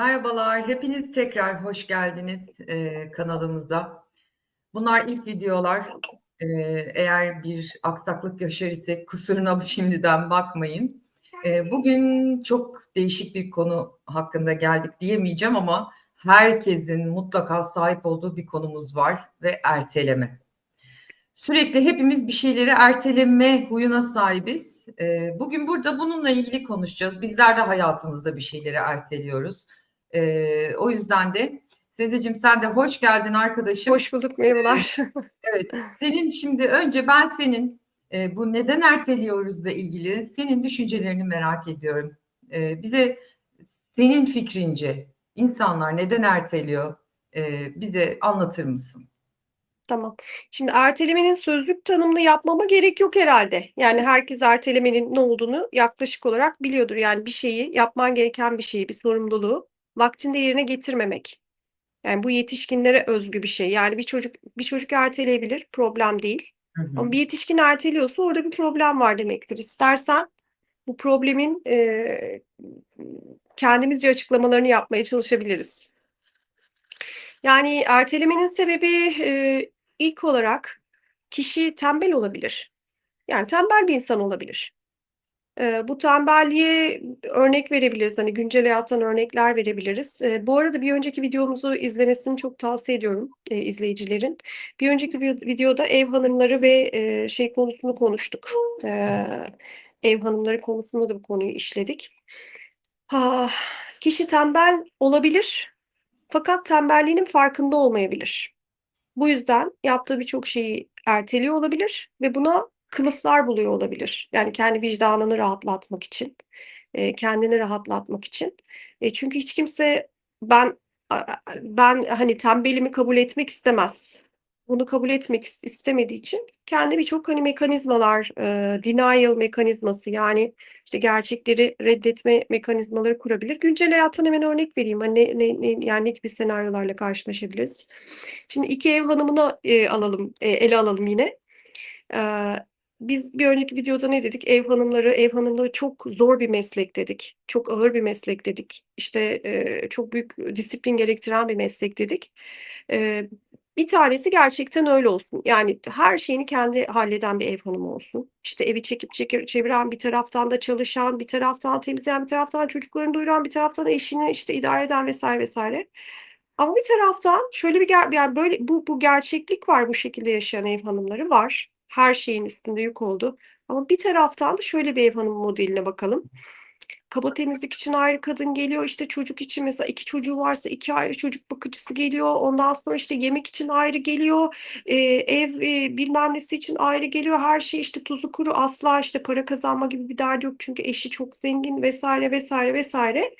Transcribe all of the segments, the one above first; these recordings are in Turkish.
Merhabalar, hepiniz tekrar hoş geldiniz e, kanalımıza. Bunlar ilk videolar. E, eğer bir aksaklık yaşar ise kusuruna şimdiden bakmayın. E, bugün çok değişik bir konu hakkında geldik diyemeyeceğim ama herkesin mutlaka sahip olduğu bir konumuz var ve erteleme. Sürekli hepimiz bir şeyleri erteleme huyuna sahibiz. E, bugün burada bununla ilgili konuşacağız. Bizler de hayatımızda bir şeyleri erteliyoruz. E, o yüzden de Sezicim sen de hoş geldin arkadaşım. Hoş bulduk, merhabalar. Evet, senin şimdi önce ben senin e, bu neden erteliyoruzla ilgili senin düşüncelerini merak ediyorum. E, bize senin fikrince insanlar neden erteliyor? E, bize anlatır mısın? Tamam. Şimdi ertelemenin sözlük tanımını yapmama gerek yok herhalde. Yani herkes ertelemenin ne olduğunu yaklaşık olarak biliyordur. Yani bir şeyi, yapman gereken bir şeyi, bir sorumluluğu vaktinde yerine getirmemek. Yani bu yetişkinlere özgü bir şey. Yani bir çocuk bir çocuk erteleyebilir, problem değil. Hı hı. Ama bir yetişkin erteliyorsa orada bir problem var demektir. İstersen bu problemin e, kendimizce açıklamalarını yapmaya çalışabiliriz. Yani ertelemenin sebebi e, ilk olarak kişi tembel olabilir. Yani tembel bir insan olabilir. E, bu tembelliğe örnek verebiliriz. Hani güncel hayattan örnekler verebiliriz. E, bu arada bir önceki videomuzu izlemesini çok tavsiye ediyorum e, izleyicilerin. Bir önceki vi- videoda ev hanımları ve e, şey konusunu konuştuk. E, ev hanımları konusunda da bu konuyu işledik. Ha, kişi tembel olabilir fakat tembelliğinin farkında olmayabilir. Bu yüzden yaptığı birçok şeyi erteliyor olabilir ve buna kılıflar buluyor olabilir. Yani kendi vicdanını rahatlatmak için, e, kendini rahatlatmak için. E, çünkü hiç kimse ben ben hani tembelimi kabul etmek istemez. Bunu kabul etmek is- istemediği için kendi birçok hani mekanizmalar, e, denial mekanizması yani işte gerçekleri reddetme mekanizmaları kurabilir. Güncel hayattan hemen örnek vereyim. Hani ne, ne, yani ne gibi senaryolarla karşılaşabiliriz? Şimdi iki ev hanımını e, alalım, e, ele alalım yine. Ee, biz bir önceki videoda ne dedik? Ev hanımları, ev hanımlığı çok zor bir meslek dedik. Çok ağır bir meslek dedik. İşte e, çok büyük disiplin gerektiren bir meslek dedik. Ee, bir tanesi gerçekten öyle olsun. Yani her şeyini kendi halleden bir ev hanımı olsun. İşte evi çekip çekir, çeviren bir taraftan da çalışan, bir taraftan temizleyen, bir taraftan çocuklarını doyuran, bir taraftan eşini işte idare eden vesaire vesaire. Ama bir taraftan şöyle bir yani böyle bu bu gerçeklik var bu şekilde yaşayan ev hanımları var. Her şeyin üstünde yük oldu. Ama bir taraftan da şöyle bir ev hanımı modeline bakalım. Kaba temizlik için ayrı kadın geliyor. İşte çocuk için mesela iki çocuğu varsa iki ayrı çocuk bakıcısı geliyor. Ondan sonra işte yemek için ayrı geliyor. Ee, ev e, bilmem nesi için ayrı geliyor. Her şey işte tuzu kuru asla işte para kazanma gibi bir derdi yok. Çünkü eşi çok zengin vesaire vesaire vesaire.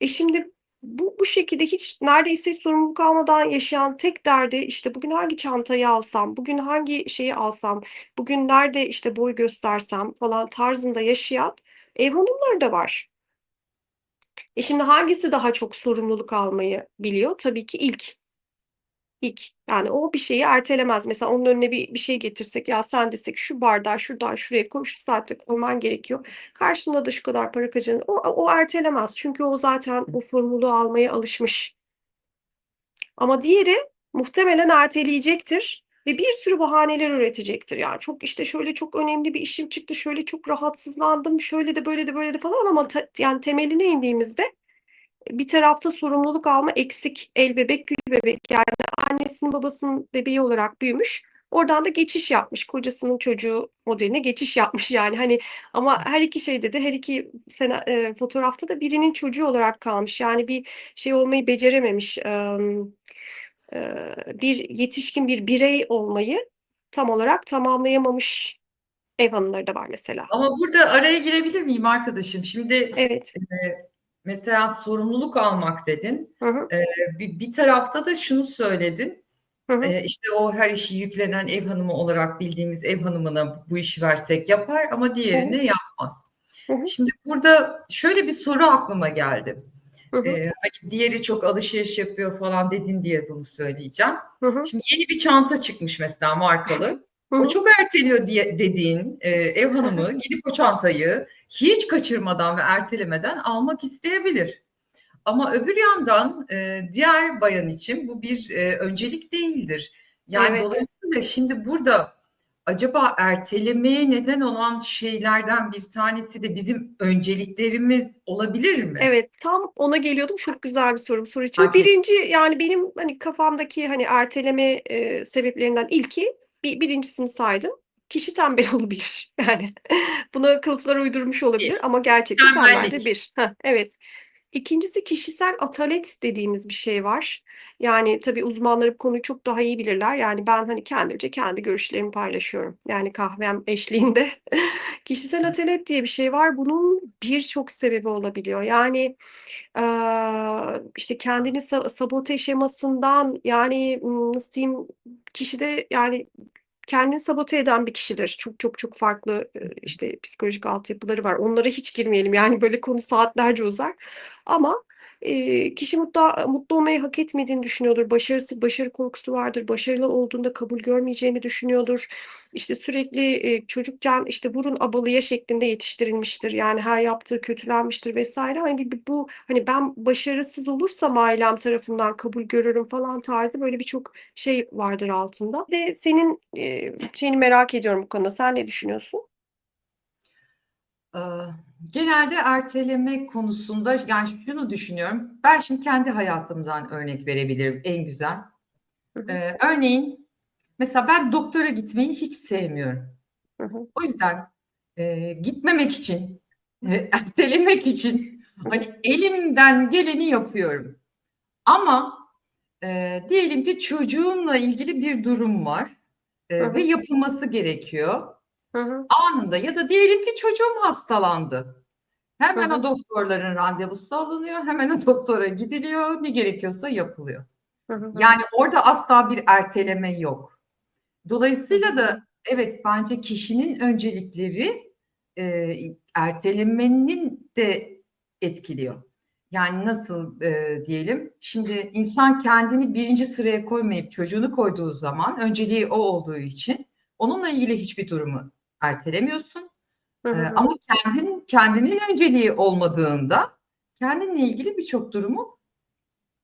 E şimdi bu, bu şekilde hiç neredeyse hiç sorumluluk almadan yaşayan tek derdi işte bugün hangi çantayı alsam, bugün hangi şeyi alsam, bugün nerede işte boy göstersem falan tarzında yaşayan ev hanımları da var. E şimdi hangisi daha çok sorumluluk almayı biliyor? Tabii ki ilk. İlk. Yani o bir şeyi ertelemez. Mesela onun önüne bir, bir şey getirsek ya sen desek şu bardağı şuradan şuraya koy şu saatte koyman gerekiyor. Karşında da şu kadar para kazanır. O, o ertelemez. Çünkü o zaten o sorumluluğu almaya alışmış. Ama diğeri muhtemelen erteleyecektir ve bir sürü bahaneler üretecektir. Yani çok işte şöyle çok önemli bir işim çıktı, şöyle çok rahatsızlandım, şöyle de böyle de böyle de falan ama ta- yani temeline indiğimizde bir tarafta sorumluluk alma eksik, el bebek gül bebek yani annesinin babasının bebeği olarak büyümüş. Oradan da geçiş yapmış. Kocasının çocuğu modeline geçiş yapmış yani. Hani ama her iki şeyde de her iki sene, e, fotoğrafta da birinin çocuğu olarak kalmış. Yani bir şey olmayı becerememiş. E, e, bir yetişkin bir birey olmayı tam olarak tamamlayamamış ev hanımları da var mesela. Ama burada araya girebilir miyim arkadaşım? Şimdi Evet. Mesela sorumluluk almak dedin. Hı hı. Ee, bir, bir tarafta da şunu söyledin. Hı hı. Ee, işte o her işi yüklenen ev hanımı olarak bildiğimiz ev hanımına bu işi versek yapar ama diğerini yapmaz. Hı hı. Şimdi burada şöyle bir soru aklıma geldi. Hı hı. Ee, hani diğeri çok alışveriş yapıyor falan dedin diye bunu söyleyeceğim. Hı hı. Şimdi yeni bir çanta çıkmış mesela markalı. Hı O çok erteliyor diye dediğin e, ev hanımı gidip o çantayı hiç kaçırmadan ve ertelemeden almak isteyebilir. Ama öbür yandan e, diğer bayan için bu bir e, öncelik değildir. Yani Evet. dolayısıyla şimdi burada acaba ertelemeye neden olan şeylerden bir tanesi de bizim önceliklerimiz olabilir mi? Evet, tam ona geliyordum. Çok güzel bir soru bu soru için. Birinci yani benim hani kafamdaki hani erteleme e, sebeplerinden ilki bir, birincisini saydım. Kişi tembel olabilir. Yani buna kılıflar uydurmuş olabilir ama gerçekten Tembellik. tembelce bir. Heh, evet. İkincisi kişisel atalet dediğimiz bir şey var. Yani tabii uzmanlar bu konuyu çok daha iyi bilirler. Yani ben hani kendimce kendi görüşlerimi paylaşıyorum. Yani kahvem eşliğinde. Kişisel atalet diye bir şey var. Bunun birçok sebebi olabiliyor. Yani işte kendini sa- sabote şemasından yani nasıl diyeyim kişide yani kendini sabote eden bir kişidir. Çok çok çok farklı işte psikolojik altyapıları var. Onlara hiç girmeyelim. Yani böyle konu saatlerce uzar. Ama e, kişi mutlu, mutlu olmayı hak etmediğini düşünüyordur. Başarısı, başarı korkusu vardır. Başarılı olduğunda kabul görmeyeceğini düşünüyordur. İşte sürekli e, çocukken işte vurun abalıya şeklinde yetiştirilmiştir. Yani her yaptığı kötülenmiştir vesaire. Hani bu hani ben başarısız olursam ailem tarafından kabul görürüm falan tarzı böyle birçok şey vardır altında. Ve senin e, şeyini merak ediyorum bu konuda. Sen ne düşünüyorsun? Genelde erteleme konusunda yani şunu düşünüyorum. Ben şimdi kendi hayatımdan örnek verebilirim en güzel. Hı hı, Ee, örneğin mesela ben doktora gitmeyi hiç sevmiyorum. hı hı, O yüzden e, gitmemek için, e, ertelemek için hani elimden geleni yapıyorum. Ama e, diyelim ki çocuğumla ilgili bir durum var e, Hı hı. ve yapılması gerekiyor hı hı, anında ya da diyelim ki çocuğum hastalandı. Hemen Hı o hı. doktorların randevusu alınıyor, hemen o doktora gidiliyor, ne gerekiyorsa yapılıyor. hı hı, Yani orada asla bir erteleme yok. Dolayısıyla da evet bence kişinin öncelikleri e, ertelemenin de etkiliyor. Yani nasıl e, diyelim? Şimdi insan kendini birinci sıraya koymayıp çocuğunu koyduğu zaman önceliği o olduğu için onunla ilgili hiçbir durumu ertelemiyorsun. hı hı, hı. ama kendin kendinin önceliği olmadığında kendinle ilgili birçok durumu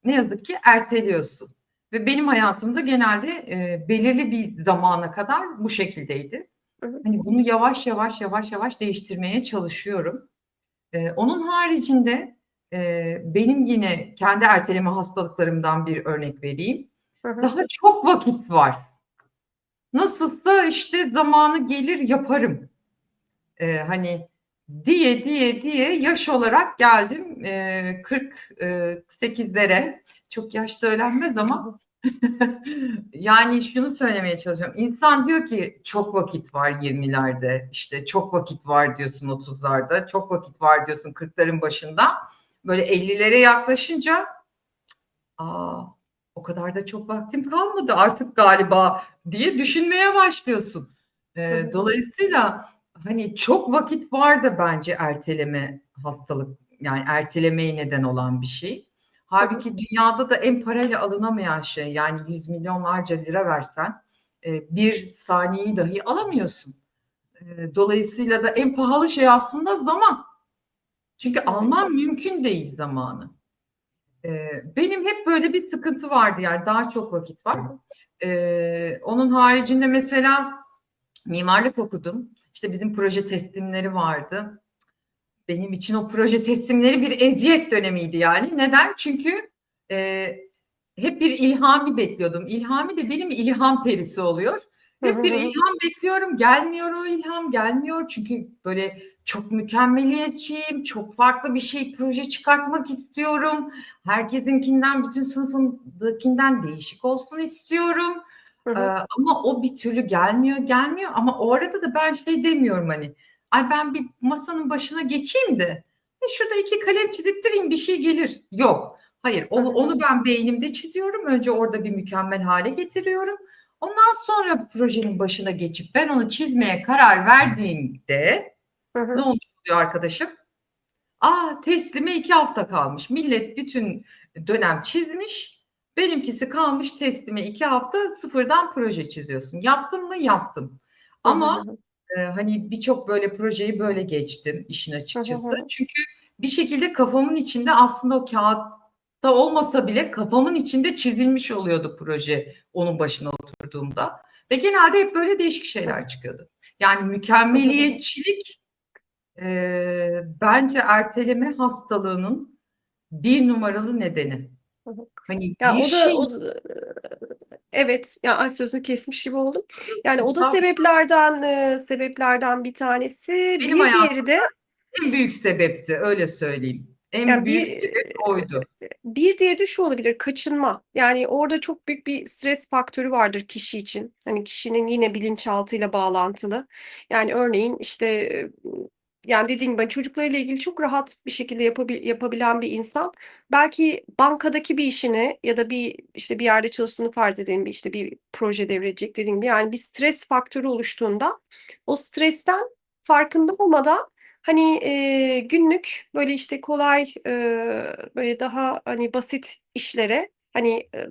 ne yazık ki erteliyorsun. Ve benim hayatımda genelde e, belirli bir zamana kadar bu şekildeydi. Hı hı. Hani bunu yavaş yavaş yavaş yavaş değiştirmeye çalışıyorum. E, onun haricinde e, benim yine kendi erteleme hastalıklarımdan bir örnek vereyim. Hı hı. Daha çok vakit var. Nasılsa işte zamanı gelir yaparım. E, hani diye diye diye yaş olarak geldim e, 48'lere. Çok yaş söylenmez ama yani şunu söylemeye çalışıyorum. İnsan diyor ki çok vakit var 20'lerde, işte çok vakit var diyorsun 30'larda, çok vakit var diyorsun 40'ların başında. Böyle 50'lere yaklaşınca aa o kadar da çok vaktim kalmadı artık galiba diye düşünmeye başlıyorsun. Ee, dolayısıyla hani çok vakit var da bence erteleme hastalık yani ertelemeye neden olan bir şey. Halbuki dünyada da en parayla alınamayan şey yani yüz milyonlarca lira versen e, bir saniyeyi dahi alamıyorsun. E, dolayısıyla da en pahalı şey aslında zaman. Çünkü alman mümkün değil zamanı. E, benim hep böyle bir sıkıntı vardı yani daha çok vakit var. E, onun haricinde mesela mimarlık okudum. İşte bizim proje teslimleri vardı. Benim için o proje teslimleri bir eziyet dönemiydi yani. Neden? Çünkü e, hep bir ilhami bekliyordum. İlhami de benim ilham perisi oluyor. Hep bir ilham bekliyorum. Gelmiyor o ilham, gelmiyor. Çünkü böyle çok mükemmeliyetçiyim. Çok farklı bir şey proje çıkartmak istiyorum. Herkesinkinden, bütün sınıfındakinden değişik olsun istiyorum. Hı Ee, hı. ama o bir türlü gelmiyor, gelmiyor. Ama o arada da ben şey demiyorum hani. Ay ben bir masanın başına geçeyim de e, şurada iki kalem çizittireyim bir şey gelir. Yok. Hayır, o, onu ben beynimde çiziyorum. Önce orada bir mükemmel hale getiriyorum. Ondan sonra projenin başına geçip ben onu çizmeye karar verdiğimde Hı ne olmuş oluyor arkadaşım? Aa teslime iki hafta kalmış. Millet bütün dönem çizmiş. Benimkisi kalmış teslime iki hafta sıfırdan proje çiziyorsun. Yaptım mı? Yaptım. Ama hı hı. e, hani birçok böyle projeyi böyle geçtim işin açıkçası. hı hı. Çünkü bir şekilde kafamın içinde aslında o kağıtta olmasa bile kafamın içinde çizilmiş oluyordu proje onun başına oturduğumda. Ve genelde hep böyle değişik şeyler çıkıyordu. Yani mükemmeliyetçilik e, bence erteleme hastalığının bir numaralı nedeni. Hı hı. Hani Ya bir o da şey o da evet ya ay sözünü kesmiş gibi oldum. Yani o da sebeplerden e, sebeplerden bir tanesi. Benim Bir diğeri de en büyük sebepti öyle söyleyeyim. En yani büyük bir sebep oydu. bir diğeri de şu olabilir kaçınma. Yani orada çok büyük bir stres faktörü vardır kişi için. Hani kişinin yine bilinçaltıyla bağlantılı. Yani örneğin işte yani dediğim gibi çocuklarıyla ilgili çok rahat bir şekilde yapabil, yapabilen bir insan belki bankadaki bir işini ya da bir işte bir yerde çalıştığını farz edelim bir işte bir proje devredecek dediğim gibi yani bir stres faktörü oluştuğunda o stresten farkında olmadan hani e, günlük böyle işte kolay e, böyle daha hani basit işlere hani e,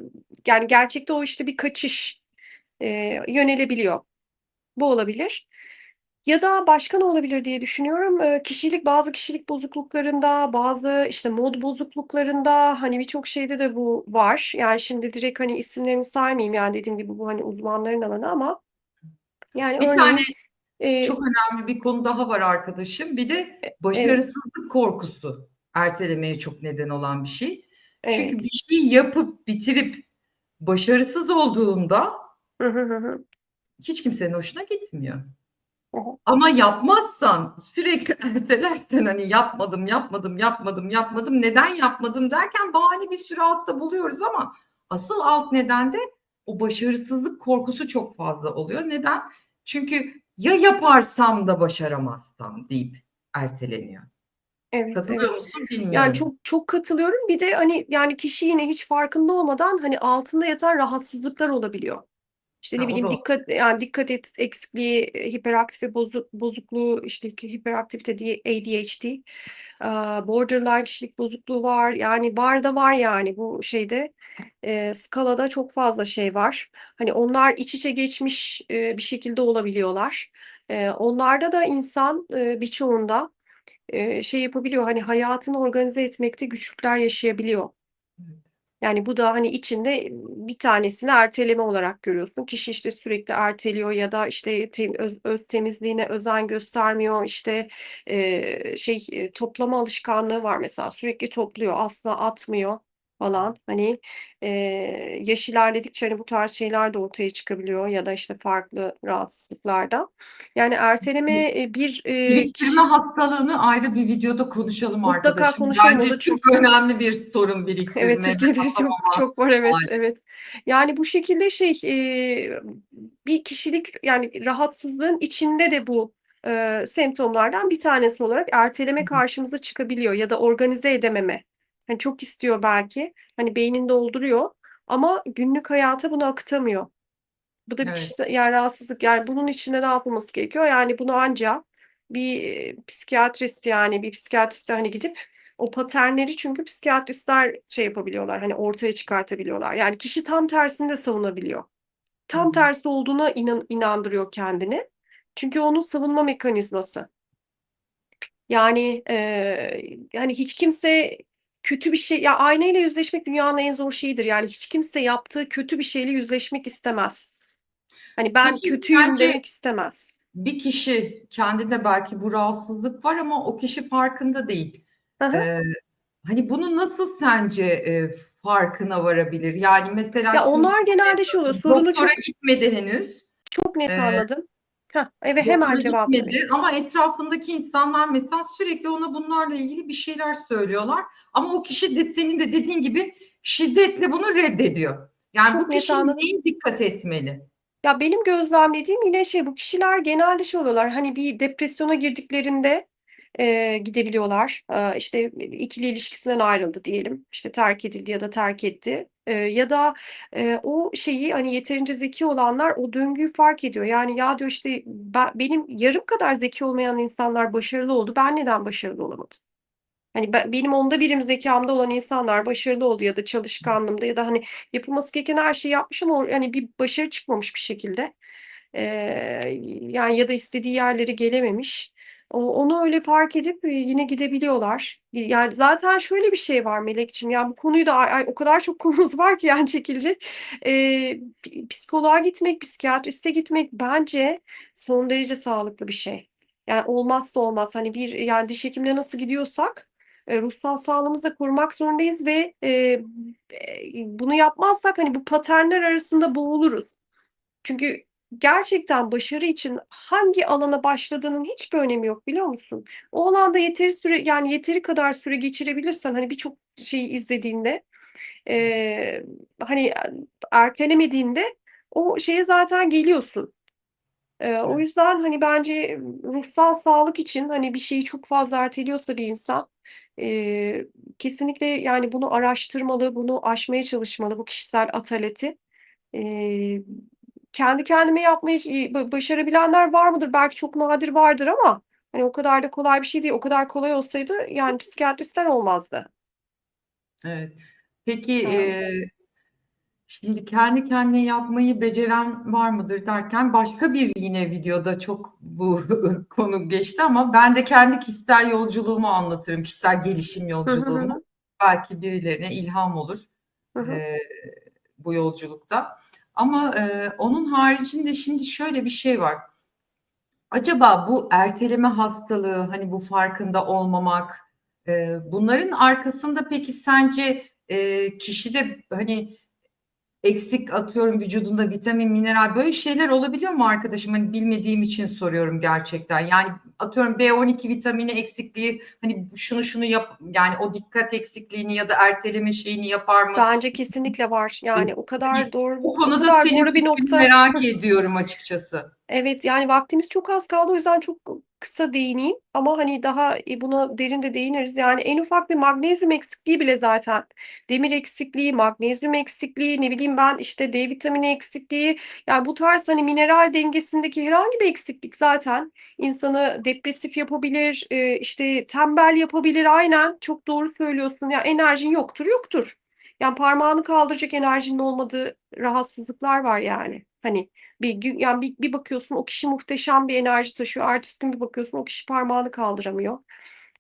yani gerçekte o işte bir kaçış e, yönelebiliyor. Bu olabilir. Ya da başka ne olabilir diye düşünüyorum. Ee, kişilik bazı kişilik bozukluklarında, bazı işte mod bozukluklarında hani birçok şeyde de bu var. Yani şimdi direkt hani isimlerini saymayayım yani dediğim gibi bu hani uzmanların alanı ama yani Bir örneğin tane e, çok önemli bir konu daha var arkadaşım. Bir de evet, başarısızlık korkusu ertelemeye çok neden olan bir şey. Çünkü evet. bir şeyi yapıp bitirip başarısız olduğunda Hı hı hı hı. hiç kimsenin hoşuna gitmiyor. Ama yapmazsan sürekli ertelersen hani yapmadım yapmadım yapmadım yapmadım neden yapmadım derken bahane bir sürü altta buluyoruz ama asıl alt neden de o başarısızlık korkusu çok fazla oluyor. Neden? Çünkü ya yaparsam da başaramazsam deyip erteleniyor. Evet, Katılıyor evet. musun Yani bilmiyorum. çok çok katılıyorum. Bir de hani yani kişi yine hiç farkında olmadan hani altında yatan rahatsızlıklar olabiliyor. İşte ne Ha, o bileyim da dikkat yani dikkat et eksikliği, e, hiperaktife bozu, bozukluğu, işte ki hiperaktivite diye ADHD, eee, borderline kişilik bozukluğu var. Yani var da var yani bu şeyde eee, skalada çok fazla şey var. Hani onlar iç içe geçmiş eee, bir şekilde olabiliyorlar. Eee, onlarda da insan eee, birçoğunda eee, şey yapabiliyor. Hani hayatını organize etmekte güçlükler yaşayabiliyor. Yani bu da hani içinde bir tanesini erteleme olarak görüyorsun. Kişi işte sürekli erteliyor ya da işte tem, öz, öz temizliğine özen göstermiyor. İşte e, şey toplama alışkanlığı var mesela sürekli topluyor asla atmıyor falan. Hani e, yaş ilerledikçe hani bu tarz şeyler de ortaya çıkabiliyor ya da işte farklı rahatsızlıklarda. Yani erteleme e, bir e, biriktirme kişi hastalığını ayrı bir videoda konuşalım mutlaka arkadaşım. konuşalım o Bence da çok çok önemli bir sorun biriktirme Evet ve Türkiye'de çok çok var evet hali. evet. Yani bu şekilde şey e, bir kişilik yani rahatsızlığın içinde de bu e, semptomlardan bir tanesi olarak erteleme karşımıza çıkabiliyor ya da organize edememe. Hani çok istiyor belki hani beynini dolduruyor ama günlük hayata bunu akıtamıyor. Bu da bir Evet. kişisel yani rahatsızlık yani bunun içinde ne yapılması gerekiyor? Yani bunu anca bir psikiyatrist yani bir psikiyatriste hani gidip o paternleri çünkü psikiyatristler şey yapabiliyorlar hani ortaya çıkartabiliyorlar. Yani kişi tam tersini de savunabiliyor. Hı Tam hı. tersi olduğuna inan, inandırıyor kendini. Çünkü onun savunma mekanizması. Yani e, yani hiç kimse kötü bir şey ya aynayla yüzleşmek dünyanın en zor şeyidir. Yani hiç kimse yaptığı kötü bir şeyle yüzleşmek istemez. Hani ben Peki kötüyüm sence demek istemez. bir kişi kendinde belki bu rahatsızlık var ama o kişi farkında değil. Hı hı. Ee, hani bunu nasıl sence e, farkına varabilir? Yani mesela Ya onlar genelde şey oluyor. Sorunu doktora çok gitmedi henüz. çok net Ee, anladım. Heh, doktora hemen cevap gitmedi ama etrafındaki insanlar mesela sürekli ona bunlarla ilgili bir şeyler söylüyorlar. Ama o kişi de senin de dediğin gibi şiddetle bunu reddediyor. Yani Çok bu net kişi anladım. neye dikkat etmeli? Ya benim gözlemlediğim yine şey bu kişiler genelde şey oluyorlar. Hani bir depresyona girdiklerinde e, gidebiliyorlar. E, işte ikili ilişkisinden ayrıldı diyelim. İşte terk edildi ya da terk etti. Ya da e, o şeyi hani yeterince zeki olanlar o döngüyü fark ediyor. Yani ya diyor işte ben, benim yarım kadar zeki olmayan insanlar başarılı oldu. Ben neden başarılı olamadım? Hani ben, benim onda birim zekamda olan insanlar başarılı oldu ya da çalışkanlığımda ya da hani yapılması gereken her şeyi yapmış ama hani bir başarı çıkmamış bir şekilde. Ee, yani ya da istediği yerlere gelememiş. Onu öyle fark edip, yine gidebiliyorlar. Yani, zaten şöyle bir şey var Melekciğim, yani, bu konuyu da ay ay o kadar çok konumuz var ki yani çekilecek. Pi psikoloğa gitmek, psikiyatriste gitmek bence son derece sağlıklı bir şey. Yani, olmazsa olmaz. Hani, bir, yani, diş hekimine nasıl gidiyorsak, eee, ruhsal sağlığımızı da korumak zorundayız ve, eee, bunu yapmazsak, hani, bu paternler arasında boğuluruz. Çünkü gerçekten başarı için hangi alana başladığının hiçbir önemi yok, biliyor musun? O alanda yeteri süre, yani, yeteri kadar süre geçirebilirsen, hani, birçok şeyi izlediğinde, eee, hani, ertelemediğinde o şeye zaten geliyorsun. Eee, o yüzden, hani, bence ruhsal sağlık için, hani, bir şeyi çok fazla erteliyorsa bir insan, eee, kesinlikle, yani, bunu araştırmalı, bunu aşmaya çalışmalı, bu kişisel ataleti. Eee, kendi kendime yapmayı ba başarabilenler var mıdır? Belki çok nadir vardır ama, hani, o kadar da kolay bir şey değil. O kadar kolay olsaydı, yani, psikiyatristten olmazdı. Evet. Peki, Yani. eee, şimdi kendi kendine yapmayı beceren var mıdır derken başka bir yine videoda çok bu konu geçti ama ben de kendi kişisel yolculuğumu anlatırım, kişisel gelişim yolculuğumu. Belki birilerine ilham olur, eee, bu yolculukta. Ama, eee, onun haricinde şimdi şöyle bir şey var. Acaba bu erteleme hastalığı, hani, bu farkında olmamak, eee, bunların arkasında peki sence, eee, kişide, hani, eksik atıyorum vücudunda vitamin, mineral böyle şeyler olabiliyor mu arkadaşım? Hani, bilmediğim için soruyorum gerçekten. Yani, atıyorum B12 vitamini eksikliği, hani, şunu şunu yap yani o dikkat eksikliğini ya da erteleme şeyini yapar mı? Bence kesinlikle var. Yani, o kadar doğru o konuda senin doğru bir nokta merak ediyorum açıkçası. Evet, yani, vaktimiz çok az kaldı. O yüzden çok kısa değineyim ama, hani, daha, iii, buna derin de değiniriz. Yani, en ufak bir magnezyum eksikliği bile zaten demir eksikliği, magnezyum eksikliği, ne bileyim ben, işte, D vitamini eksikliği, yani, bu tarz, hani, mineral dengesindeki herhangi bir eksiklik zaten insanı depresif yapabilir, eee, işte, tembel yapabilir. Aynen, çok doğru söylüyorsun. Ya, enerjin yoktur, yoktur. Yani, parmağını kaldıracak enerjinin olmadığı rahatsızlıklar var, yani. Hani, bir gün yani, bir bir bakıyorsun o kişi muhteşem bir enerji taşıyor. Ertesi gün bir bakıyorsun o kişi parmağını kaldıramıyor.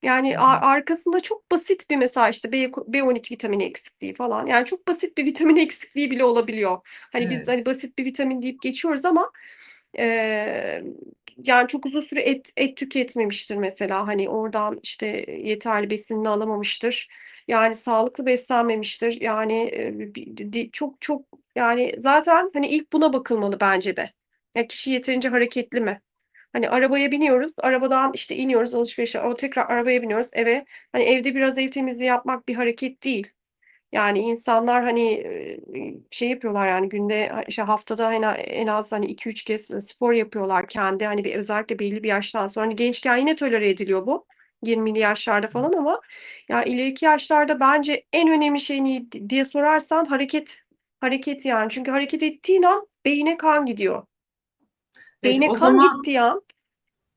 Yani, hı. a arkasında çok basit bir mesela, işte, B ko B12 vitamini eksikliği falan, yani, çok basit bir vitamin eksikliği bile olabiliyor. Hani, biz, Evet. hani, basit bir vitamin deyip geçiyoruz ama, eee, yani, çok uzun süre et et tüketmemiştir mesela. Hani, oradan, işte, yeterli besinini alamamıştır. Yani, sağlıklı beslenmemiştir. Yani, di çok çok, yani, zaten, hani, ilk buna bakılmalı bence de. Ya, kişi yeterince hareketli mi? Hani, arabaya biniyoruz, arabadan, işte, iniyoruz alışverişe, o tekrar arabaya biniyoruz, eve. Hani, evde biraz ev temizliği yapmak bir hareket değil. Yani, insanlar, hani, şey yapıyorlar, yani, günde, işte, haftada, hani, en az, hani, 2-3 kez, spor yapıyorlar kendi, hani, bir özellikle belli bir yaştan sonra. Hani, gençken yine tolere ediliyor bu, 20'li yaşlarda falan ama ya, ileriki yaşlarda bence en önemli şey ne di diye sorarsan hareket. Hareket, yani. Çünkü hareket ettiğin an beyine kan gidiyor. Evet, Beyne o kan zaman gittiği an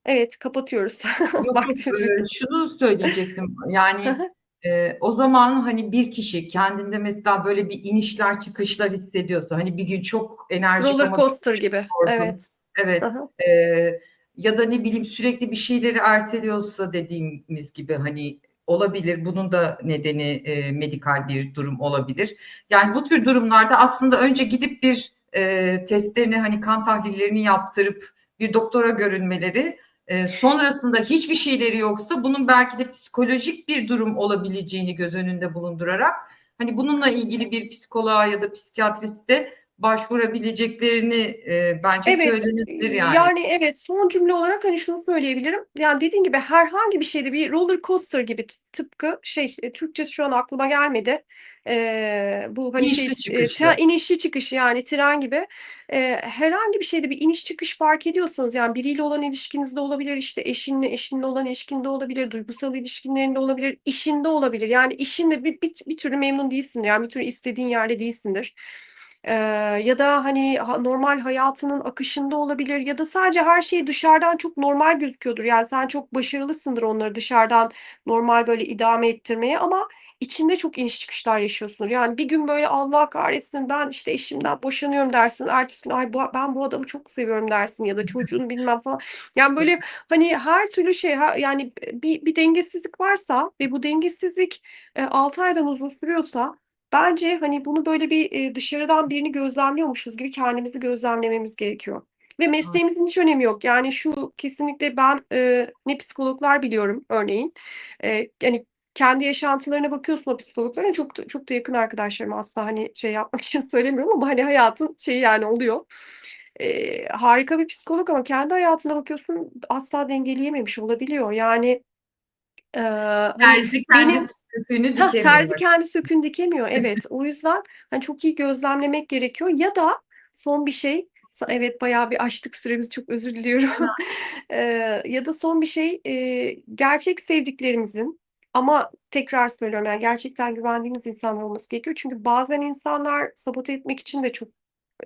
Evet, kapatıyoruz. Yok, bitti. şunu söyleyecektim, yani, eee, o zaman, hani, bir kişi kendinde mesela böyle bir inişler çıkışlar hissediyorsa, hani, bir gün çok enerjik Roller coaster gibi. yorgun, Evet. Evet, eee, ya da ne bileyim sürekli bir şeyleri erteliyorsa dediğimiz gibi, hani, olabilir. Bunun da nedeni, eee, medikal bir durum olabilir. Yani, bu tür durumlarda aslında önce gidip bir, eee, testlerini, hani, kan tahlillerini yaptırıp bir doktora görünmeleri, eee, sonrasında hiçbir şeyleri yoksa bunun belki de psikolojik bir durum olabileceğini göz önünde bulundurarak, hani, bununla ilgili bir psikoloğa ya da psikiyatriste başvurabileceklerini, eee, bence Evet, söylenebilir, yani. yani, evet, son cümle olarak, hani, şunu söyleyebilirim. Yani, dediğin gibi herhangi bir şeyde bir roller coaster gibi tıpkı şey, eee, Türkçesi şu an aklıma gelmedi. Eee, bu, hani, şey, İnişli eee, te çıkışlı. inişli çıkışlı, yani, tren gibi. Eee, herhangi bir şeyde bir iniş çıkış fark ediyorsanız, yani, biriyle olan ilişkinizde olabilir, işte, eşinle eşinle olan ilişkinde olabilir, duygusal ilişkilerinde olabilir, işinde olabilir. Yani, işinde bir bir bir türlü memnun değilsindir, yani, bir türlü istediğin yerde değilsindir. Eee, ya da, hani, ha normal hayatının akışında olabilir ya da sadece her şey dışarıdan çok normal gözüküyordur. Yani, sen çok başarılısındır onları dışarıdan normal, böyle, idame ettirmeye ama içinde çok iniş çıkışlar yaşıyorsundur. Yani bir gün böyle Allah kahretsin ben işte eşimden boşanıyorum dersin. Ertesi gün ay bu, ben bu adamı çok seviyorum dersin ya da çocuğunu bilmem falan. Yani böyle hani her türlü şey yani bir, bir dengesizlik varsa ve bu dengesizlik e, 6 aydan uzun sürüyorsa bence hani bunu böyle bir dışarıdan birini gözlemliyormuşuz gibi kendimizi gözlemlememiz gerekiyor. Ve mesleğimizin hiç önemi yok. Yani şu kesinlikle ben e, ne psikologlar biliyorum örneğin. E, yani kendi yaşantılarına bakıyorsun o psikologların çok da, çok da yakın arkadaşlarım aslında hani şey yapmak için söylemiyorum ama hani hayatın şeyi yani oluyor. E, harika bir psikolog ama kendi hayatına bakıyorsun asla dengeleyememiş olabiliyor. Yani hani Terzi kendi benim söküğünü Hah, dikemiyor. terzi kendi söküğünü dikemiyor. Evet. O yüzden hani çok iyi gözlemlemek gerekiyor. Ya da son bir şey. sa- Evet bayağı bir açtık süremizi çok özür diliyorum. Eee, ya da son bir şey eee, gerçek sevdiklerimizin ama tekrar söylüyorum yani gerçekten güvendiğimiz insanlar olması gerekiyor. Çünkü bazen insanlar sabote etmek için de çok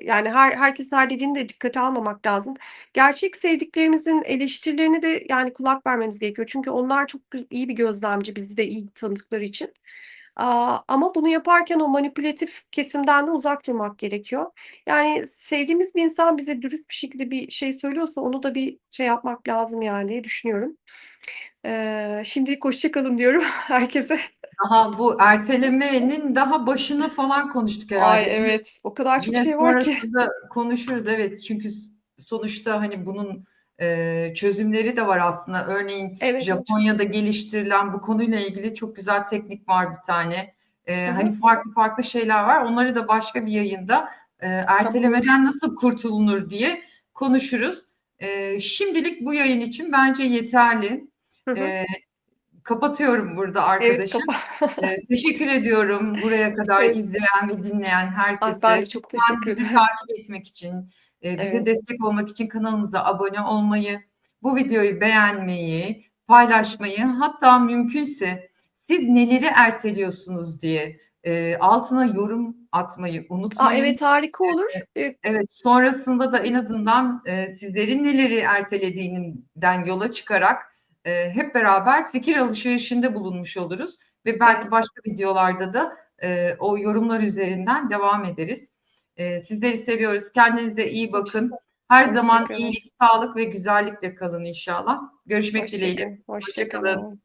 yani her herkes her dediğini de dikkate almamak lazım. Gerçek sevdiklerimizin eleştirilerini de yani kulak vermemiz gerekiyor. Çünkü onlar çok iyi bir gözlemci bizi de iyi tanıdıkları için. Aa, ama bunu yaparken o manipülatif kesimden de uzak durmak gerekiyor. Yani sevdiğimiz bir insan bize dürüst bir şekilde bir şey söylüyorsa onu da bir şey yapmak lazım yani diye düşünüyorum. Ee, şimdilik hoşça kalın diyorum herkese. Daha bu ertelemenin daha başını falan konuştuk herhalde. Ay evet o kadar çok Yine şey var ki. konuşuruz evet çünkü sonuçta hani bunun e, çözümleri de var aslında. Örneğin Evet, Japonya'da geliştirilen bu konuyla ilgili çok güzel teknik var bir tane. E, hani farklı farklı şeyler var. Onları da başka bir yayında e, ertelemeden nasıl kurtulunur diye konuşuruz. E, şimdilik bu yayın için bence yeterli. E, kapatıyorum burada Evet arkadaşım. kapa. E, teşekkür ediyorum buraya kadar Evet. izleyen ve dinleyen Ay, herkese. ben çok teşekkür bizi ederim. takip etmek için, e, bize Evet. destek olmak için kanalımıza abone olmayı, bu videoyu beğenmeyi, paylaşmayı, hatta mümkünse siz neleri erteliyorsunuz diye e, altına yorum atmayı Aa, unutmayın. evet harika olur. Ee, Evet, sonrasında da en azından e, sizlerin neleri ertelediğinden yola çıkarak e, hep beraber fikir alışverişinde bulunmuş oluruz ve belki başka videolarda da e, o yorumlar üzerinden devam ederiz. E, sizleri seviyoruz. Kendinize iyi bakın. Her zaman kalın. iyilik, sağlık ve güzellikle kalın inşallah. Görüşmek Hoşça dileğiyle. kalın. Hoşça kalın.